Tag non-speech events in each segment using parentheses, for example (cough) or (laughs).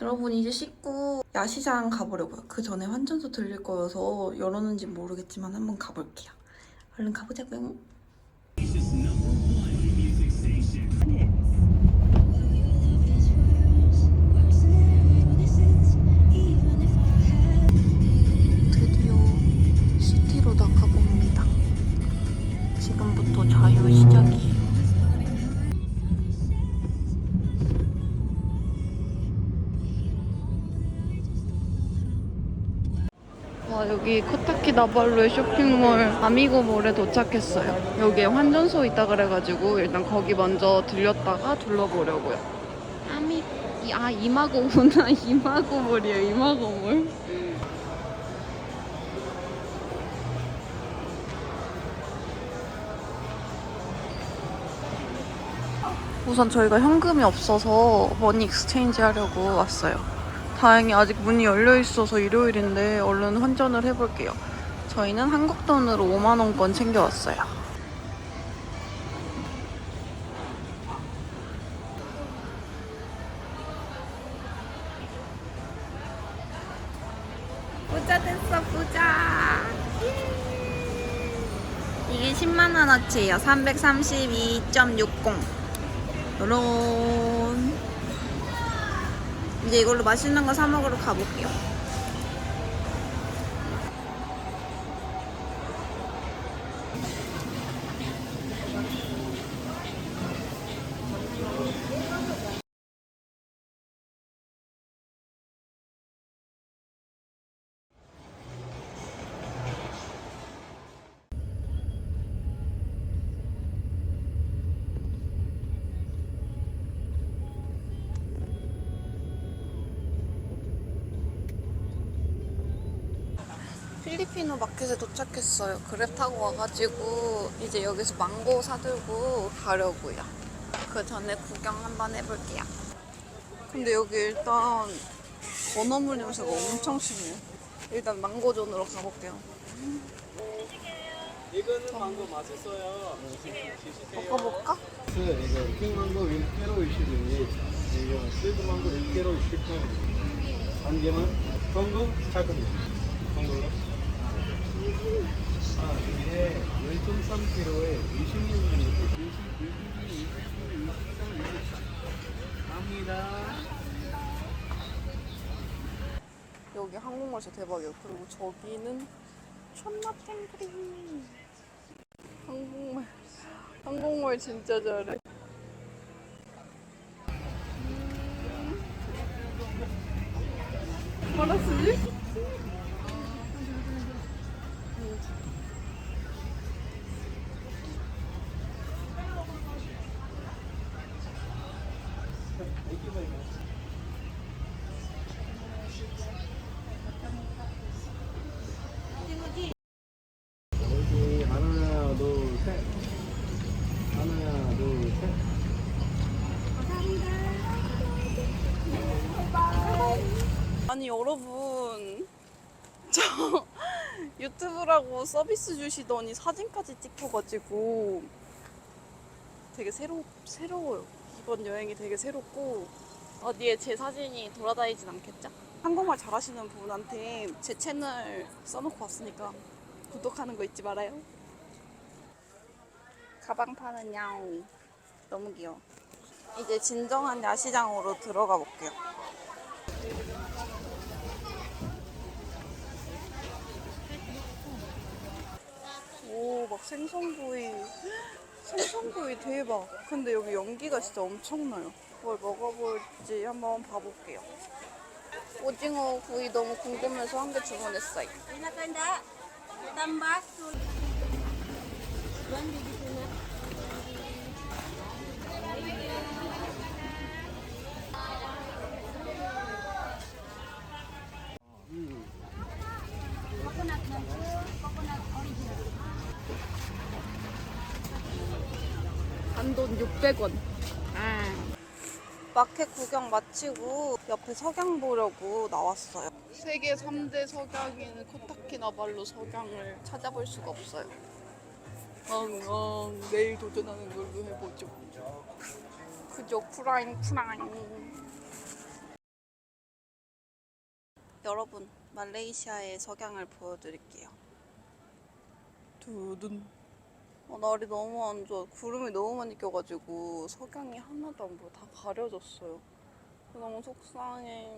여러분 이제 씻고 야시장 가보려고요. 그 전에 환전소 들릴 거여서 열었는지 모르겠지만 한번 가볼게요. 얼른 가보자고요. 여기 코타키 나발루의 쇼핑몰 아미고몰에 도착했어요. 여기에 환전소 있다 그래가지고 일단 거기 먼저 들렸다가 둘러보려고요. 아미 아 이마고구나 (laughs) 이마고몰이에요 이마고몰. 우선 저희가 현금이 없어서 머니 익스체인지 하려고 왔어요. 다행히 아직 문이 열려 있어서 일요일인데 얼른 환전을 해볼게요. 저희는 한국 돈으로 5만 원권 챙겨왔어요. 부자 됐어 부자. 이게 10만 원어치예요. 332.60. 요런. 이제 이걸로 맛있는 거 사 먹으러 가볼게요. 필리핀어 마켓에 도착했어요. 그랩 타고 와가지고 이제 여기서 망고 사들고 가려고요. 그 전에 구경 한번 해볼게요. 근데 여기 일단 건어물 냄새가 엄청 심해요. 일단 망고존으로 가볼게요. 이거는 망고 맛있어요. 먹어볼까? 이거 킹망고 1kg 20인 이거 스위트망고 1kg 18인 한 개만 건고 작은 아 이게 1.3kg에 26인 22, 여기 한국말 진짜 대박이에요. 그리고 저기는 천마 탱크리. 한국말, 한국말 진짜 잘해. 셋 하나 둘 셋 아니 여러분 (laughs) 저 유튜브라고 서비스 주시더니 사진까지 찍혀가지고 되게 새로 새로워요. 이번 여행이 되게 새롭고 어디에 제 사진이 돌아다니진 않겠죠? 한국말 잘하시는 분한테 제 채널 써놓고 왔으니까 구독하는 거 잊지 말아요. 가방 파는 야옹이 너무 귀여워. 이제 진정한 야시장으로 들어가 볼게요. 오, 막 생선구이. (gasps) 생선구이 대박. 근데 여기 연기가 진짜 엄청나요. 뭘 먹어볼지 한번 봐볼게요. 오징어 구이 너무 궁금해서 한 개 주문했어요. 단돈 600원. 아. 마켓 구경 마치고 옆에 석양 보려고 나왔어요. 세계 3대 석양인 코타키나발루 석양을 찾아볼 수가 없어요. 엉엉 내일 도전하는 걸로 해보죠. 그죠 프라잉 프라잉. 여러분 말레이시아의 석양을 보여드릴게요. 두둔. 어, 날이 너무 안 좋아. 구름이 너무 많이 껴가지고 석양이 하나도 안 보여. 다 가려졌어요. 너무 속상해.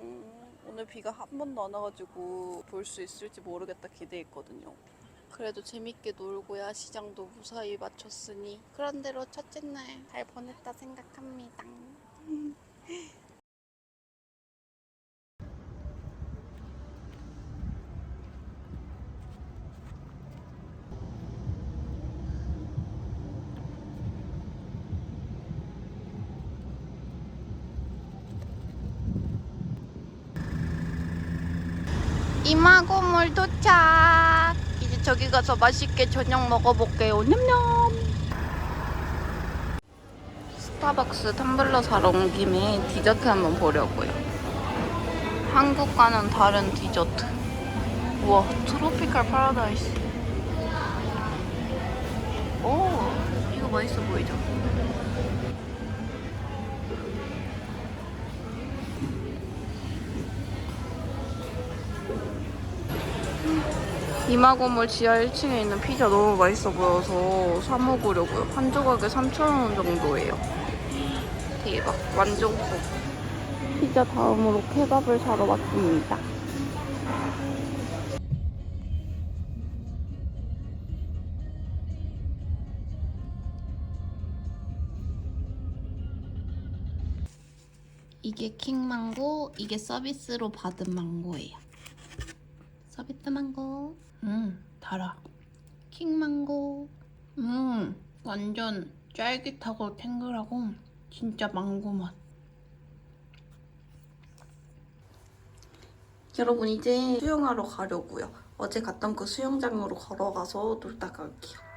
오늘 비가 한 번도 안 와가지고 볼 수 있을지 모르겠다 기대했거든요. 그래도 재밌게 놀고야 시장도 무사히 마쳤으니 그런 대로 첫째 날 잘 보냈다 생각합니다. (laughs) 이마고물 도착. 저기 가서 맛있게 저녁 먹어볼게요. 냠냠. 스타벅스 텀블러 사러 온 김에 디저트 한번 보려고요. 한국과는 다른 디저트. 우와, 트로피칼 파라다이스. 오, 이거 맛있어 보이죠? 이마고물 지하 1층에 있는 피자 너무 맛있어 보여서 사 먹으려고요. 한 조각에 3,000원 정도예요. 대박, 완전 국. 피자 다음으로 케밥을 사러 왔습니다. 이게 킹망고, 이게 서비스로 받은 망고예요. 서비스 망고. 음, 달아. 킹망고. 음, 완전 쫄깃하고 탱글하고 진짜 망고 맛. 여러분 이제 수영하러 가려고요. 어제 갔던 그 수영장으로 걸어가서 놀다 갈게요.